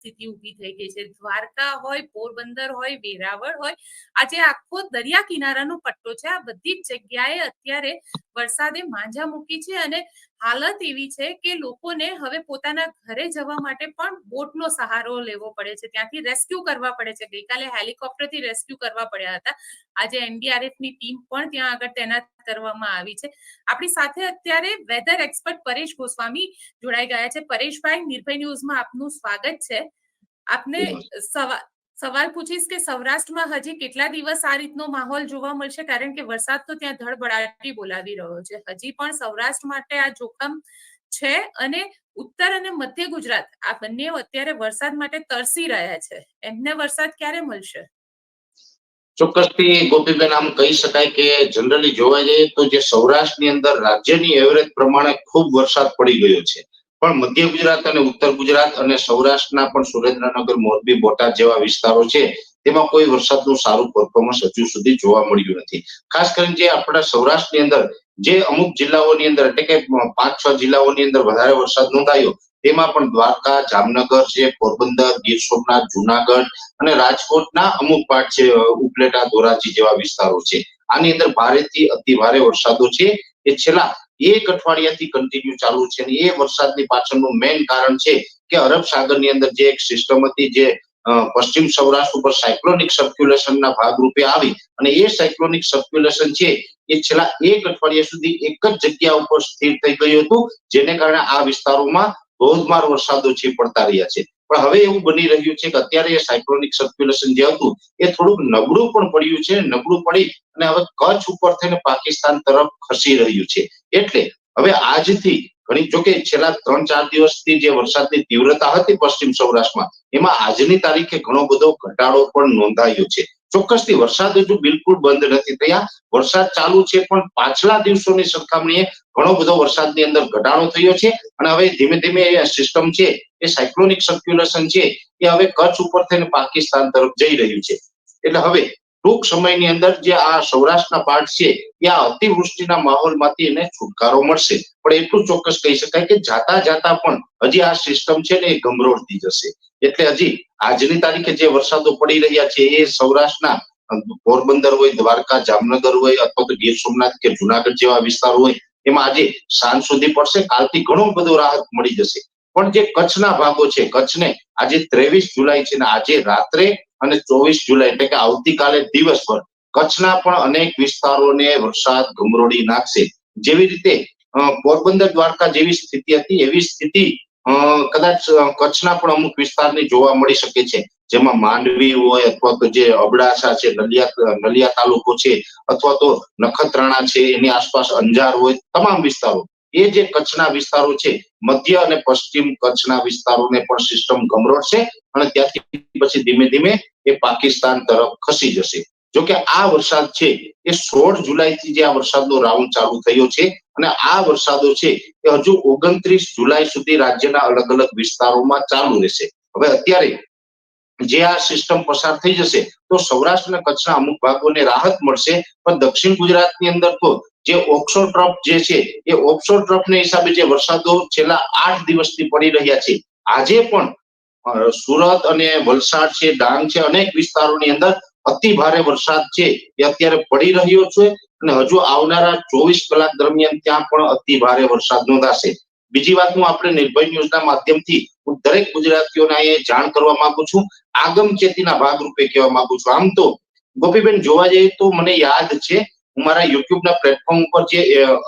સ્થિતિ ઊભી થઈ ગઈ છે. દ્વારકા હોય, પોરબંદર હોય, વેરાવળ હોય. આજે આખો દરિયા કિનારાનો પટ્ટો છે. આ બધી જ જગ્યાએ અત્યારે વરસાદે માંજા મૂકી છે અને હાલત એવી છે કે લોકોને હવે પોતાના ઘરે જવા માટે પણ બોટનો સહારો લેવો પડે છે. ત્યાંથી રેસ્ક્યુ કરવા પડે છે. ગઈકાલે હેલિકોપ્ટરથી રેસ્ક્યુ કરવા પડ્યા હતા. આજે એનડીઆરએફની ટીમ પણ ત્યાં આગળ તૈનાત કરવામાં આવી છે. આપણી સાથે અત્યારે વેધર એક્સપર્ટ પરેશ ગોસ્વામી જોડાઈ ગયા છે. પરેશભાઈ નિર્ભય ન્યૂઝમાં આપનું સ્વાગત છે. આપને સવાલ સવાલ પૂછીશ કે સૌરાષ્ટ્રમાં હજી કેટલા દિવસ આ રીતનો માહોલ જોવા મળશે? કારણ કે વરસાદ તો ત્યાં ધડબડાટી બોલાવી રહ્યો છે. હજી પણ સૌરાષ્ટ્ર માટે આ જોખમ છે અને ઉત્તર અને મધ્ય ગુજરાત આ બંને અત્યારે વરસાદ માટે તરસી રહ્યા છે. એમને વરસાદ ક્યારે મળશે? ચોક્કસથી ગોપીબેન, આમ કહી શકાય કે જનરલી જોવા જઈએ તો જે સૌરાષ્ટ્રની અંદર રાજ્યની એવરેજ પ્રમાણે ખૂબ વરસાદ પડી ગયો છે. પણ મધ્ય ગુજરાત અને ઉત્તર ગુજરાત અને સૌરાષ્ટ્રના પણ સુરેન્દ્રનગર, મોરબી, બોટાદ જેવા વિસ્તારો છે, તેમાં કોઈ વરસાદનું સારું પરફોર્મન્સ હજુ સુધી જોવા મળ્યું નથી. ખાસ કરીને જે આપણા સૌરાષ્ટ્રની અંદર, જે અમુક જિલ્લાઓની અંદર, એટલે કે પાંચ છ જિલ્લાઓની અંદર વધારે વરસાદ નોંધાયો, તેમાં પણ દ્વારકા, જામનગર છે, પોરબંદર, ગીર સોમનાથ, જુનાગઢ અને રાજકોટના અમુક પાર્ટ છે, ઉપલેટા, ધોરાજી જેવા વિસ્તારો છે. આની અંદર ભારેથી અતિ ભારે વરસાદો છે. એ છેલ્લા એક અઠવાડિયાથી કન્ટિન્યુ ચાલુ છે અને એ વરસાદની પાછળનું મેઇન કારણ છે કે અરબ સાગરની અંદર જે એક સિસ્ટમ હતી જે પશ્ચિમ સૌરાષ્ટ્ર ઉપર સાયક્લોનિક સર્ક્યુલેશનના ભાગરૂપે આવી અને એ સાયક્લોનિક સર્ક્યુલેશન છે એ છેલ્લા એક અઠવાડિયા સુધી એક જ જગ્યા ઉપર સ્થિર થઈ ગયું હતું, જેને કારણે આ વિસ્તારોમાં ધોધમાર વરસાદો છે, પડતા રહ્યા છે. પણ હવે એવું બની રહ્યું છે કે અત્યારે એ સાયક્લોનિક સર્ક્યુલેશન જે હતું એ થોડુંક નબળું પણ પડ્યું છે, નબળું પડી અને હવે કચ્છ ઉપર થઈને પાકિસ્તાન તરફ ખસી રહ્યું છે. એટલે હવે આજથી ઘણી જોકે છેલ્લા ત્રણ, ચાર દિવસથી જે વરસાદની તીવ્રતા હતી પશ્ચિમ સૌરાષ્ટ્રમાં, એમાં આજની તારીખે ઘણો બધો ઘટાડો પણ નોંધાયો છે. ચોક્કસથી વરસાદ હજુ બિલકુલ બંધ નથી થયા. વરસાદ ચાલુ છે, પણ પાછલા દિવસોની સરખામણીએ ઘણો બધો વરસાદની અંદર ઘટાડો થયો છે. અને હવે ધીમે ધીમે એ સિસ્ટમ છે, એ સાયક્લોનિક સર્ક્યુલેશન છે, એ હવે કચ્છ ઉપર થઈને પાકિસ્તાન તરફ જઈ રહ્યું છે. એટલે હવે ટૂંક સમયની અંદર જે આ સૌરાષ્ટ્રના પાર્ટ છે આ અતિવૃષ્ટિના માહોલમાંથી એને છુટકારો મળશે. પણ એટલું ચોક્કસ કહી શકાય કે જાતા જાતા પણ હજી આ સિસ્ટમ છે ને એ ગમરોડતી જશે. એટલે હજી આજની તારીખે જે વરસાદો પડી રહ્યા છે, એ સૌરાષ્ટ્રના પોરબંદર હોય, દ્વારકા, જામનગર હોય, અથવા તો ગીર સોમનાથ કે જુનાગઢ જેવા વિસ્તારો હોય, એમાં આજે સાંજ સુધી પડશે. કાલથી ઘણો બધો રાહત મળી જશે. પણ જે કચ્છના ભાગો છે, કચ્છને આજે ત્રેવીસ જુલાઈ છે ને આજે રાત્રે અને ચોવીસ જુલાઈ એટલે કે આવતીકાલે દિવસભર કચ્છના પણ અનેક વિસ્તારોને વરસાદ ગમરોડી નાખશે. જેવી રીતે પોરબંદર દ્વારકા જેવી સ્થિતિ હતી, એવી સ્થિતિ કદાચ કચ્છના પણ અમુક વિસ્તારની જોવા મળી શકે છે. જેમાં માંડવી હોય અથવા તો જે અબડાસા છે, નલિયા નલિયા તાલુકો છે, અથવા તો નખત્રાણા છે, એની આસપાસ અંજાર હોય, તમામ વિસ્તારો એ જે કચ્છના વિસ્તારો છે, મધ્ય અને પશ્ચિમ કચ્છના વિસ્તારોને પણ સિસ્ટમ ગમરોડશે અને ત્યાંથી પછી ધીમે ધીમે એ પાકિસ્તાન તરફ ખસી જશે. જોકે આ વરસાદ છે એ સોળ જુલાઈ થી જે આ વરસાદનો રાઉન્ડ ચાલુ થયો છે અને આ વરસાદો છે એ હજુ ઓગણત્રીસ જુલાઈ સુધી રાજ્યના અલગ અલગ વિસ્તારોમાં ચાલુ રહેશે. હવે અત્યારે જે આ સિસ્ટમ પસાર થઈ જશે તો સૌરાષ્ટ્ર અને કચ્છના અમુક ભાગોને રાહત મળશે, પણ દક્ષિણ ગુજરાતની અંદર તો જે ઓક્સો ડ્રોપ જે છે, એ ઓપ્શોર ને હિસાબે જે વરસાદો છેલ્લા આઠ દિવસથી પડી રહ્યા છે, આજે પણ સુરત અને વલસાડ છે, ડાંગ છે, અનેક વિસ્તારોની અંદર અતિ ભારે વરસાદ છે, એ અત્યારે પડી રહ્યો છે અને હજુ આવનારા ચોવીસ કલાક દરમિયાન ત્યાં પણ અતિ ભારે વરસાદ નોંધાશે. બીજી વાત હું આપણે નિર્ભય ન્યૂઝના માધ્યમથી હું દરેક ગુજરાતીઓને અહીંયા જાણ કરવા માંગુ છું આગમ ચેતીના ભાગરૂપે કહેવા માંગુ છું. આમ તો, ગોપીબેન જોવા જઈએ તો મને યાદ છે હું મારા યુટ્યુબના પ્લેટફોર્મ ઉપર જે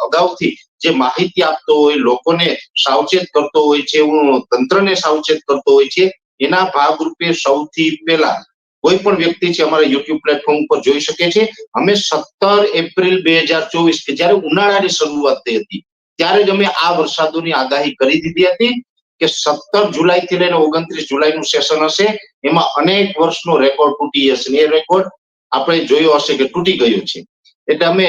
અગાઉથી જે માહિતી આપતો હોય, લોકોને સાવચેત કરતો હોય છે, હું તંત્રને સાવચેત કરતો હોય છે, એના ભાગરૂપે સૌથી પહેલા કોઈ પણ વ્યક્તિ છે અમારા યુટ્યુબ પ્લેટફોર્મ ઉપર જોઈ શકે છે. અમે સત્તર એપ્રિલ બે હજાર ચોવીસ, કે જયારે ઉનાળાની શરૂઆત થઈ હતી, ત્યારે જ અમે આ વરસાદોની આગાહી કરી દીધી હતી કે સત્તર જુલાઈ થી લઈને ઓગણત્રીસ જુલાઈ નું સેશન હશે. એમાં અનેક વર્ષનો રેકોર્ડ તૂટી જશે. એ રેકોર્ડ આપણે જોયો હશે કે તૂટી ગયો છે. એટલે અમે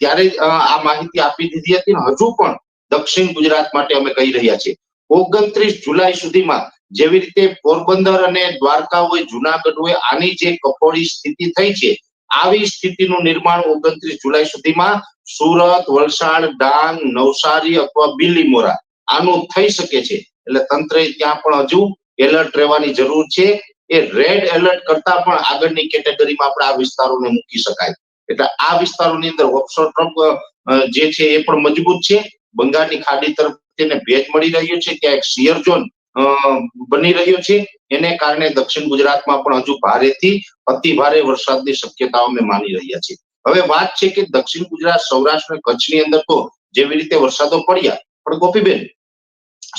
ત્યારે આ માહિતી આપી દીધી હતી હજુ પણ દક્ષિણ ગુજરાત માટે અમે કહી રહ્યા છીએ. ઓગણત્રીસ જુલાઈ સુધીમાં જેવી રીતે પોરબંદર અને દ્વારકા હોય જુનાગઢ હોય આની જે કફોડી સ્થિતિ થઈ છે, આવી સ્થિતિનું નિર્માણ ઓગણત્રીસ જુલાઈ સુધીમાં સુરત, વલસાડ, ડાંગ, નવસારી અથવા બિલીમોરા આનું થઈ શકે છે. એટલે તંત્રએ ત્યાં પણ હજુ એલર્ટ રહેવાની જરૂર છે. એ રેડ એલર્ટ કરતા પણ આગળની કેટેગરીમાં આપણે આ વિસ્તારોને મૂકી શકાય. એટલે આ વિસ્તારોની અંદર ઓફશોર ટ્રમ્પ જે છે એ પણ મજબૂત છે. બંગાળની ખાડી તરફ તેને ભેજ મળી રહ્યો છે. ત્યાં એક શિયર ઝોન બની રહ્યો છે. એને કારણે દક્ષિણ ગુજરાતમાં પણ હજુ ભારેથી અતિ ભારે વરસાદની શક્યતાઓ અમે માની રહ્યા છીએ. હવે વાત છે કે દક્ષિણ ગુજરાત, સૌરાષ્ટ્ર કચ્છની અંદર તો જેવી રીતે વરસાદો પડ્યા, પણ ગોપીબેન,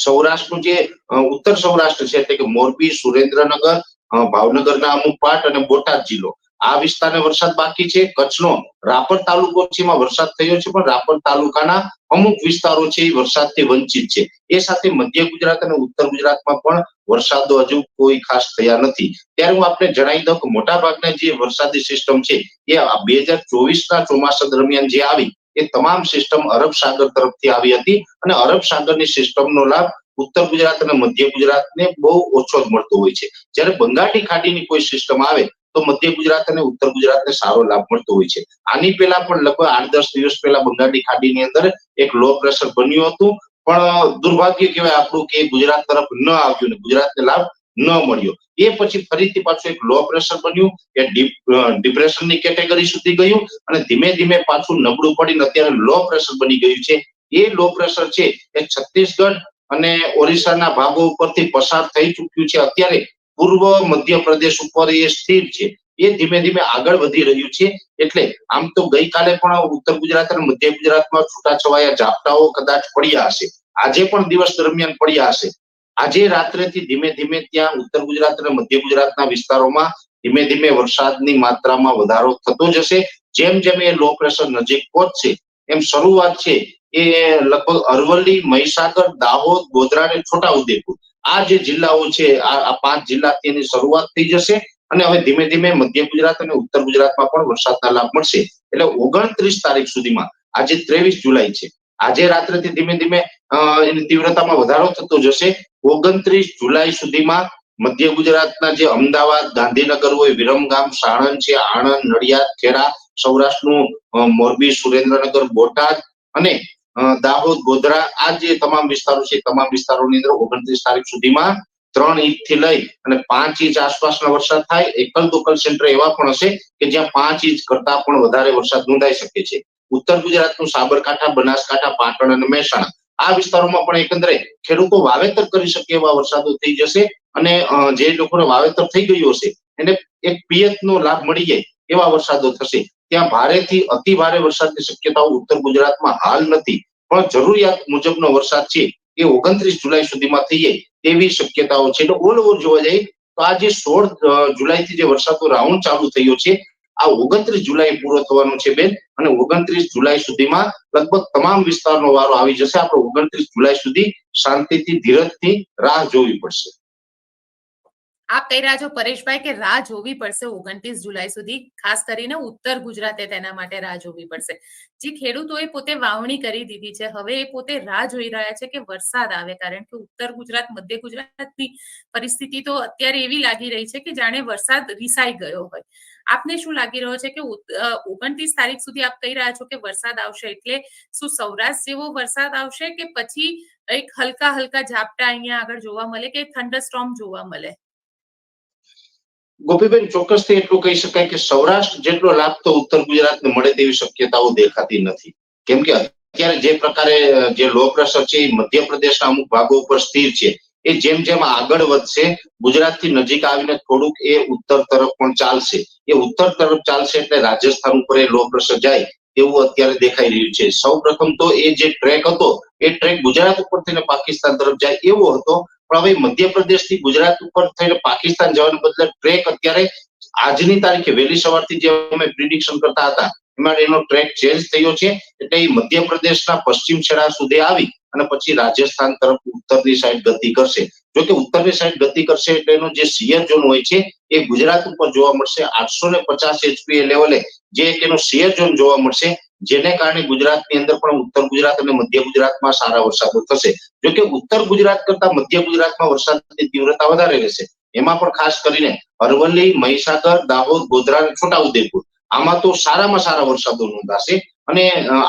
સૌરાષ્ટ્રનું જે ઉત્તર સૌરાષ્ટ્ર છે, એટલે કે મોરબી, સુરેન્દ્રનગર ભાવનગરના અમુક પાર્ટ અને બોટાદ જિલ્લો આ વિસ્તારને વરસાદ બાકી છે. કચ્છનો રાપર તાલુકો છે, એમાં વરસાદ થયો છે, પણ રાપર તાલુકાના અમુક વિસ્તારો છે, એ વરસાદથી વંચિત છે. એ સાથે મધ્ય ગુજરાત અને ઉત્તર ગુજરાતમાં પણ વરસાદો હજુ કોઈ ખાસ થયા નથી. ત્યારે હું આપને જણાવી દઉં કે મોટા ભાગના જે વરસાદી સિસ્ટમ છે, એ બે હજાર ચોવીસના ચોમાસા દરમિયાન જે આવી, એ તમામ સિસ્ટમ અરબ સાગર તરફથી આવી હતી અને અરબ સાગરની સિસ્ટમનો લાભ ઉત્તર ગુજરાત અને મધ્ય ગુજરાતને બહુ ઓછો જ મળતો હોય છે. જ્યારે બંગાળની ખાડીની કોઈ સિસ્ટમ આવે તો મધ્ય ગુજરાત અને ઉત્તર ગુજરાતને સારો લાભ મળતો હોય છે. આની પહેલા પણ લગભગ આઠ દસ દિવસ પહેલા બંગાળની ખાડીની અંદર એક લો પ્રેશર બન્યું હતું. પણ દુર્ભાગ્ય કહેવાય આપણું કે ગુજરાત તરફ ન આવ્યું ને ગુજરાતને લાભ ન મળ્યો. એ પછી ફરીથી પાછું એક લો પ્રેશર બન્યું. એ ડિપ્રેશનની કેટેગરી સુધી ગયું અને ધીમે ધીમે પાછું નબળું પડીને અત્યારે લો પ્રેશર બની ગયું છે. એ લો પ્રેશર છે એ છત્તીસગઢ અને ઓરિસ્સાના ભાગો ઉપરથી પસાર થઈ ચૂક્યું છે અત્યારે. પૂર્વ મધ્યપ્રદેશ ઉપર એ સ્થિર છે. એ ધીમે ધીમે આગળ વધી રહ્યું છે. એટલે આમ તો ગઈકાલે પણ ઉત્તર ગુજરાત અને મધ્ય ગુજરાતમાં છૂટાછવાયા ઝાપટાઓ કદાચ પડ્યા હશે. આજે પણ દિવસ દરમિયાન પડ્યા હશે. આજે રાત્રેથી ધીમે ધીમે ત્યાં ઉત્તર ગુજરાત અને મધ્ય ગુજરાતના વિસ્તારોમાં ધીમે ધીમે વરસાદની માત્રામાં વધારો થતો જશે જેમ જેમ એ લો પ્રેશર નજીક પહોંચશે, એમ શરૂઆત છે એ લગભગ અરવલ્લી, મહીસાગર, દાહોદ, ગોધરા અને છોટાઉદેપુર. આ જે જિલ્લાઓ છે, આ પાંચ જિલ્લાથી એની શરૂઆત થઈ જશે અને હવે ધીમે ધીમે મધ્ય ગુજરાત અને ઉત્તર ગુજરાતમાં પણ વરસાદના લાભ મળશે. એટલે ઓગણત્રીસ તારીખ સુધીમાં, આજે ત્રેવીસ જુલાઈ છે, આજે રાત્રેથી ધીમે ધીમે એની તીવ્રતામાં વધારો થતો જશે. ઓગણત્રીસ જુલાઈ સુધીમાં મધ્ય ગુજરાતના જે અમદાવાદ, ગાંધીનગર હોય, વિરમગામ સાણંદ છે આણંદ, નડિયાદ, ખેડા, સૌરાષ્ટ્રનું મોરબી, સુરેન્દ્રનગર, બોટાદ અને દાહોદ, ગોધરા, આ જે તમામ વિસ્તારો છે તમામ વિસ્તારોની અંદર ઓગણત્રીસ તારીખ સુધીમાં ત્રણ ઇંચથી લઈ અને પાંચ ઇંચ આસપાસનો વરસાદ થાય, એકલ દોકલ સેન્ટર એવા પણ હશે કે જ્યાં પાંચ ઇંચ કરતા પણ વધારે વરસાદ નોંધાઈ શકે છે. ઉત્તર ગુજરાતનું સાબરકાંઠા, બનાસકાંઠા, પાટણ અને મહેસાણા, આ વિસ્તારોમાં પણ એકંદરે ખેડૂતો વાવેતર કરી શકે એવા વરસાદો થઈ જશે અને જે લોકોને વાવેતર થઈ ગયું હશે, એને એક પિયત નો લાભ મળી જાય એવા વરસાદો થશે. ત્યાં ભારેથી અતિ ભારે વરસાદની શક્યતાઓ ઉત્તર ગુજરાતમાં હાલ નથી. પણ જરૂરિયાત મુજબનો વરસાદ છે એ ઓગણત્રીસ જુલાઈ સુધીમાં થઈ તેવી શક્યતાઓ છે. એટલે ઓલ ઓવર જોવા જઈએ તો આ જે સોળ જુલાઈથી જે વરસાદનો રાઉન્ડ ચાલુ થયો છે, આ ઓગણત્રીસ જુલાઈ પૂરો થવાનો છે બેન. અને ઓગણત્રીસ જુલાઈ સુધીમાં લગભગ તમામ વિસ્તારનો વારો આવી જશે. આપણે ઓગણત્રીસ જુલાઈ સુધી શાંતિથી, ધીરજથી રાહ જોવી પડશે. આપ કહી રહ્યા છો પરેશભાઈ કે રાહ જોવી પડશે ઓગણત્રીસ જુલાઈ સુધી, ખાસ કરીને ઉત્તર ગુજરાતે તેના માટે રાહ જોવી પડશે. જે ખેડૂતોએ પોતે વાવણી કરી દીધી છે, હવે એ પોતે રાહ જોઈ રહ્યા છે કે વરસાદ આવે, કારણ કે ઉત્તર ગુજરાત, મધ્ય ગુજરાતની પરિસ્થિતિ તો અત્યારે એવી લાગી રહી છે કે જાણે વરસાદ રિસાઈ ગયો હોય. આપને શું લાગી રહ્યો છે કે ઓગણત્રીસ તારીખ સુધી આપ કહી રહ્યા છો કે વરસાદ આવશે એટલે શું સૌરાષ્ટ્ર જેવો વરસાદ આવશે કે પછી એક હલકા હલકા ઝાપટા અહીંયા આગળ જોવા મળે કે થંડર સ્ટોર્મ જોવા મળે? ગોપીબેન ચોક્કસથી એટલું કહી શકાય કે સૌરાષ્ટ્ર જેટલો લાભ તો ઉત્તર ગુજરાતને મળે તેવી શક્યતાઓ દેખાતી નથી. કેમ કે અત્યારે જે પ્રકારે જે લો પ્રેશર છે, એ મધ્યપ્રદેશના અમુક ભાગો ઉપર સ્થિર છે. એ જેમ જેમ આગળ વધશે, ગુજરાતથી નજીક આવીને થોડુંક એ ઉત્તર તરફ પણ ચાલશે. એ ઉત્તર તરફ ચાલશે એટલે રાજસ્થાન ઉપર એ લો પ્રેશર જાય એવું અત્યારે દેખાઈ રહ્યું છે. સૌ પ્રથમ તો એ જે ટ્રેક હતો, એ ટ્રેક ગુજરાત ઉપર થઈને પાકિસ્તાન તરફ જાય એવો હતો પણ હવે મધ્યપ્રદેશથી ગુજરાત ઉપર થઈને પાકિસ્તાન જવાને બદલે ટ્રેક અત્યારે આજની તારીખે વહેલી સવારથી જે અમે પ્રિડિક્શન કરતા હતા, એમાં એનો ટ્રેક ચેન્જ થયો છે, એટલે એ મધ્યપ્રદેશના પશ્ચિમ છેડા સુધી આવી અને પછી રાજસ્થાન તરફ ઉત્તરની સાઈડ ગતિ કરશે. જો કે ઉત્તરની સાઈડ ગતિ કરશે એટલે એનો જે સિયર ઝોન હોય છે, એ ગુજરાત ઉપર જોવા મળશે આઠસો ને પચાસ એચપી લેવલે જે એક એનો સિયર ઝોન જોવા મળશે જેને કારણે ગુજરાતની અંદર પણ ઉત્તર ગુજરાત અને મધ્ય ગુજરાતમાં સારા વરસાદો થશે. જો કે ઉત્તર ગુજરાત કરતા મધ્ય ગુજરાતમાં વરસાદની તીવ્રતા વધારે રહેશે. એમાં પણ ખાસ કરીને અરવલ્લી, મહીસાગર, દાહોદ, ગોધરા છોટાઉદેપુર આમાં તો સારામાં સારા વરસાદો નોંધાશે અને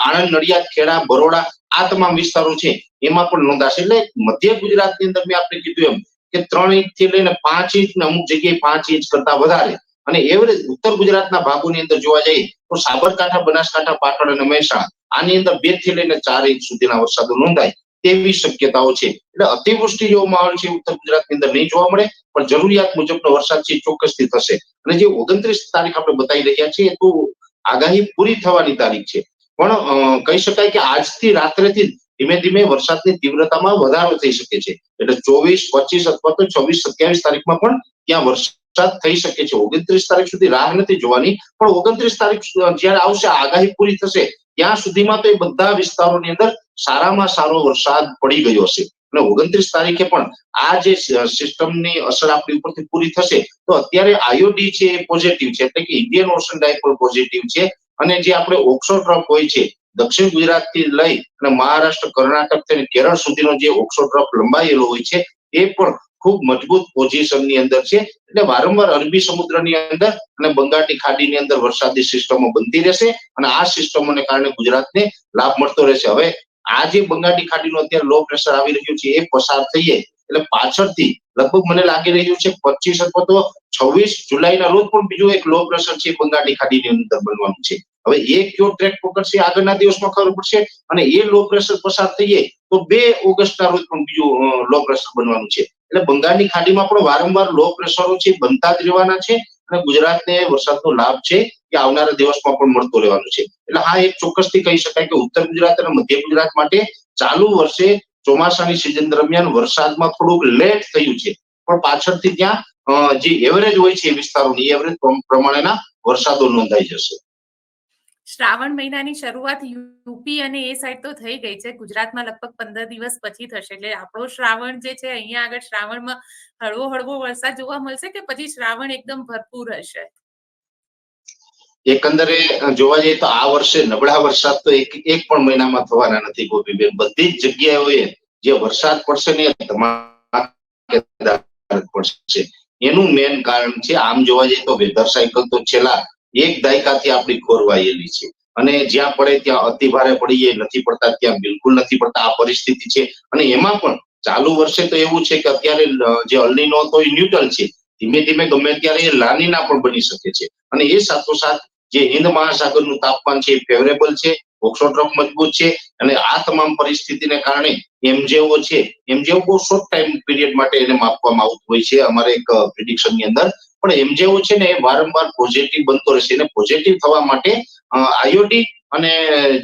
આણંદ, નડિયાદ, ખેડા, બરોડા આ તમામ વિસ્તારો છે એમાં પણ નોંધાશે. એટલે મધ્ય ગુજરાતની અંદર મેં આપણે કીધું એમ કે ત્રણ ઇંચથી લઈને પાંચ ઇંચ ને અમુક જગ્યાએ પાંચ ઇંચ કરતા વધારે અને એવરેજ ઉત્તર ગુજરાતના ભાગોની અંદર જોવા જઈએ તો સાબરકાંઠા, બનાસકાંઠા, પાટણ અને મહેસાણા આની અંદર બેથી લઈને ચાર ઇંચ સુધીના વરસાદો નોંધાય તેવી શક્યતાઓ છે. એટલે અતિવૃષ્ટિ જેવો માહોલ છે ઉત્તર ગુજરાતની અંદર નહીં જોવા મળે, પણ જરૂરિયાત મુજબનો વરસાદ છે ચોક્કસથી થશે. અને જે ઓગણત્રીસ તારીખ આપણે બતાવી રહ્યા છીએ તો આગાહી પૂરી થવાની તારીખ છે. પણ કહી શકાય કે આજથી રાત્રેથી ધીમે ધીમે વરસાદની તીવ્રતામાં વધારો થઈ શકે છે. એટલે ચોવીસ, પચીસ અથવા તો છવ્વીસ, સત્યાવીસ તારીખમાં પણ ત્યાં વરસાદ થઈ શકે છે. ઓગણત્રીસ તારીખ સુધી રાહ નથી જોવાની, પણ ઓગણત્રીસ તારીખ જયારે આવશે આગાહી પૂરી થશે, ત્યાં સુધીમાં તો એ બધા વિસ્તારોની અંદર સારામાં સારો વરસાદ પડી ગયો હશે. અને ઓગણત્રીસ તારીખે પણ આ જે સિસ્ટમની અસર આપણી ઉપરથી પૂરી થશે, તો અત્યારે આઈઓડી છે એ પોઝિટિવ છે, એટલે કે ઇન્ડિયન ઓશન ડાયપોલ પોઝિટિવ છે. અને જે આપણે ઓક્સો ટ્રફ હોય છે, દક્ષિણ ગુજરાતથી લઈ અને મહારાષ્ટ્ર, કર્ણાટક અને કેરળ સુધીનો જે ઓક્સો ટ્રફ લંબાયેલો હોય છે, એ પણ ખૂબ મજબૂત પોઝિશનની અંદર છે. એટલે વારંવાર અરબી સમુદ્રની અંદર અને બંગાળની ખાડીની અંદર વરસાદી સિસ્ટમો બનતી રહેશે અને આ સિસ્ટમોને કારણે ગુજરાતને લાભ મળતો રહેશે. હવે આ જે બંગાળની ખાડીનું અત્યારે લો પ્રેશર આવી રહ્યું છે, એ પસાર થઈએ એટલે પાછળથી લગભગ મને લાગી રહ્યું છે પચીસ અથવા તો છવ્વીસ જુલાઈના રોજ પણ બીજું એક લો પ્રેશર છે બંગાળની ખાડીની અંદર બનવાનું છે. હવે એ કયો ટ્રેક પકડશે? આગળના દિવસમાં ખબર પડશે. અને એ લો પ્રેશર પસાર થઈએ તો બે ઓગસ્ટના રોજ પણ બીજું લો પ્રેશર બનવાનું છે. એટલે બંગાળની ખાડીમાં પણ વારંવાર લો પ્રેશરો છે, બનતા જ રહેવાના છે અને ગુજરાતને વરસાદનો લાભ છે એ આવનારા દિવસમાં પણ મળતો રહેવાનો છે. એટલે હા, એક ચોક્કસથી કહી શકાય કે ઉત્તર ગુજરાત અને મધ્ય ગુજરાત માટે ચાલુ વર્ષે ચોમાસાની સિઝન દરમિયાન વરસાદમાં થોડુંક લેટ થયું છે. પણ પાછળથી ત્યાં જે એવરેજ હોય છે એ વિસ્તારોની એવરેજ પ્રમાણેના વરસાદો નોંધાઈ જશે. શ્રાવણ મહિનાની શરૂઆત યુપી અને એ સાઈડ તો થઈ ગઈ છે. ગુજરાતમાં લગભગ પંદર દિવસ પછી થશે. એટલે આપણો શ્રાવણ જે છે, અહીંયા આગળ શ્રાવણમાં હળવો હળવો વરસાદ જોવા મળશે કે પછી શ્રાવણ એકદમ ભરપૂર હશે? એકંદરે જોવા જઈએ તો આ વર્ષે નબળા વરસાદ તો એક એક પણ મહિનામાં થવાના નથી ગોપીબેન. બધી જ જગ્યાઓએ જે વરસાદ પડશે ને ધમાકેદાર પડશે. એનું મેન કારણ છે, આમ જોવા જઈએ તો વેધર સાયકલ તો છેલ્લા એક દાયકાથી આપણી ખોરવાયેલી છે. અને જ્યાં પડે ત્યાં અતિ ભારે પડીએ, નથી પડતા ત્યાં બિલકુલ નથી પડતા. આ પરિસ્થિતિ છે. અને એમાં પણ ચાલુ વર્ષે તો એવું છે કે અત્યારે જે અલ્લીનો હતો એ ન્યુટ્રલ છે. ધીમે ધીમે ગમે ત્યારે એ લાનીના પણ બની શકે છે. અને એ સાથોસાથ જે હિન્દ મહાસાગરનું તાપમાન છે એ ફેવરેબલ છે. ઓક્સોટ્રફ મજબૂત છે અને આ તમામ પરિસ્થિતિને કારણે એમજેઓ છે એમજેઓ બહુ શોર્ટ ટાઈમ પીરિયડ માટે એને માપવામાં આવતું હોય છે. અમારે એક પ્રિડિક્શનની અંદર. પણ એમજેઓ છે ને એ વારંવાર પોઝિટિવ બનતો રહેશે. અને પોઝિટિવ થવા માટે આયોડી અને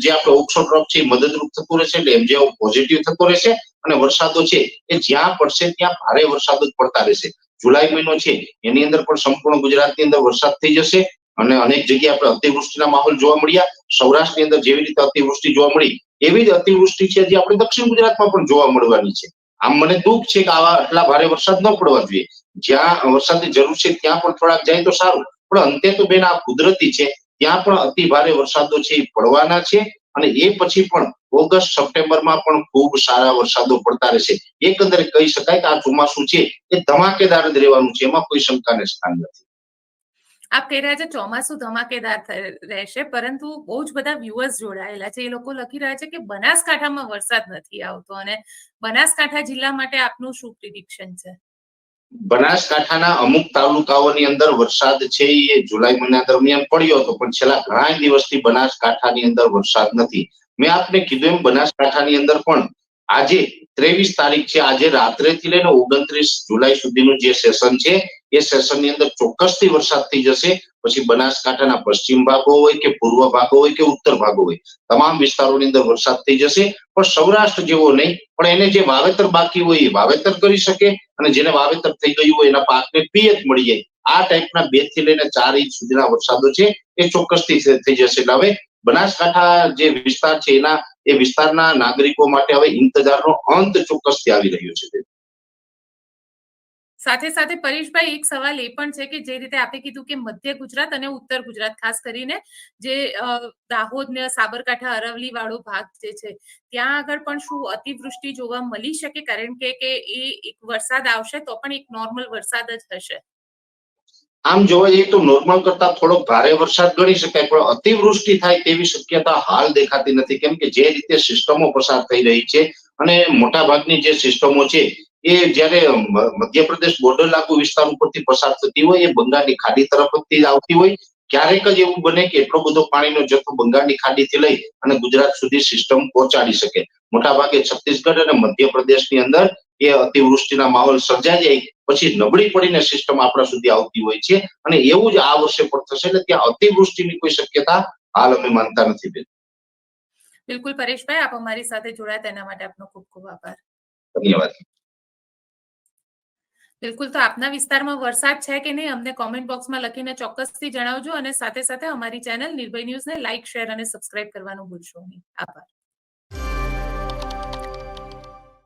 જે આપણે ડ્રોપ છે એ મદદરૂપ થતું રહેશે એટલે એમજેઓ પોઝિટિવ થતો રહેશે અને વરસાદો છે એ જ્યાં પડશે ત્યાં ભારે વરસાદો જ પડતા રહેશે. જુલાઈ મહિનો છે, એની અંદર પણ સંપૂર્ણ ગુજરાતની અંદર વરસાદ થઈ જશે અને અનેક જગ્યાએ આપણે અતિવૃષ્ટિના માહોલ જોવા મળ્યા. સૌરાષ્ટ્રની અંદર જેવી રીતે અતિવૃષ્ટિ જોવા મળી, એવી જ અતિવૃષ્ટિ છે જે આપણે દક્ષિણ ગુજરાતમાં પણ જોવા મળવાની છે. આમ મને દુઃખ છે કે આવા આટલા ભારે વરસાદ ન પડવા જોઈએ. જ્યાં વરસાદની જરૂર છે ત્યાં પણ થોડાક જાય તો સારું. પણ અંતે તો બેન આ કુદરતી છે, ત્યાં પણ અતિ ભારે વરસાદો છે એ પડવાના છે અને એ પછી પણ ઓગસ્ટ, સપ્ટેમ્બરમાં પણ ખૂબ સારા વરસાદો પડતા રહેશે. એકંદરે કહી શકાય કે આ ચોમાસું છે એ ધમાકેદાર જ રહેવાનું છે, એમાં કોઈ શંકાને સ્થાન નથી. આપ કહી રહ્યા છે ચોમાસું ધમાકેદાર રહેશે, પરંતુ બહુ જ બધા વ્યુઅર્સ જોડાયેલા છે. એ લોકો લખી રહ્યા છે કે બનાસકાંઠામાં વરસાદ નથી આવતો અને બનાસકાંઠા જિલ્લા માટે આપનું શું પ્રિડિક્શન છે? બનાસકાંઠાના અમુક તાલુકાઓની અંદર વરસાદ છે, એ જુલાઈ મહિના દરમિયાન પડ્યો હતો, પણ છેલ્લા ઘણા દિવસથી બનાસકાંઠાની અંદર વરસાદ નથી. મેં આપને કીધું એમ બનાસકાંઠાની અંદર પણ આજે ત્રેવીસ તારીખ છે, આજે રાત્રેથી લઈને ઓગણત્રીસ જુલાઈ સુધીનું જે સેશન છે એ સેશનની અંદર ચોક્કસથી વરસાદ થઈ જશે. પછી બનાસકાંઠાના પશ્ચિમ ભાગો હોય કે પૂર્વ ભાગો હોય કે ઉત્તર ભાગો હોય, તમામ વિસ્તારોની અંદર વરસાદ થઈ જશે. પણ સૌરાષ્ટ્ર જેવો નહીં, પણ એને જે વાવેતર બાકી હોય એ વાવેતર કરી શકે અને જેને વાવેતર થઈ ગયું હોય એના પાકને પિયત મળી જાય. આ ટાઈપના બેથી લઈને ચાર ઇંચ સુધીના વરસાદો છે, એ ચોક્કસથી થઈ જશે. એટલે હવે બનાસકાંઠા જે વિસ્તાર છે એના, એ વિસ્તારના નાગરિકો માટે હવે ઇંતજારનો અંત ચોક્કસથી આવી રહ્યો છે. સાથે સાથે પરેશભાઈ, એક સવાલ એ પણ છે કે જે રીતે આપે કીધું કે મધ્ય ગુજરાત અને ઉત્તર ગુજરાત, ખાસ કરીને જે દાહોદ ને સાબરકાંઠા અરવલી વાળો ભાગ જે છે, ત્યાં આગળ પણ શું અતિવૃષ્ટિ જોવા મળી શકે? કારણ કે એ એક વરસાદ આવશે તો પણ એક નોર્મલ વરસાદ જ હશે. આમ જોવા જઈએ તો નોર્મલ કરતા થોડોક ભારે વરસાદ ગણી શકાય, પણ અતિવૃષ્ટિ થાય તેવી શક્યતા હાલ દેખાતી નથી. કેમ કે જે રીતે સિસ્ટમો પસાર થઈ રહી છે અને મોટા ભાગની જે સિસ્ટમો છે, એ જ્યારે મધ્યપ્રદેશ બોર્ડર લાગુ વિસ્તાર ઉપરથી પસાર થતી હોય, એ બંગાળની ખાડી તરફથી આવતી હોય, ક્યારેક જ એવું બને કે એટલો બધો પાણીનો જથ્થો બંગાળની ખાડીથી લઈ અને ગુજરાત સુધી સિસ્ટમ પહોંચાડી શકે. મોટા ભાગે છત્તીસગઢ અને મધ્યપ્રદેશની અંદર એ અતિવૃષ્ટિના માહોલ સર્જાઈ જાય, પછી નબળી પડીને સિસ્ટમ આપણા સુધી આવતી હોય છે અને એવું જ આ વર્ષે પણ થશે એટલે ત્યાં અતિવૃષ્ટિની કોઈ શક્યતા હાલ અમે માનતા નથી બેન. બિલકુલ પરેશભાઈ આપ અમારી સાથે જોડાયા તેના માટે આપનો ખૂબ ખૂબ આભાર. ધન્યવાદ. બિલકુલ તો આપના વિસ્તારમાં વરસાદ છે કે નહીં અમને કોમેન્ટ બોક્સમાં લખીને ચોક્કસથી જણાવજો અને સાથે સાથે અમારી ચેનલ નિર્ભય ન્યૂઝને લાઇક શેર અને સબસ્ક્રાઇબ કરવાનું ભૂલશો નહીં. આભાર.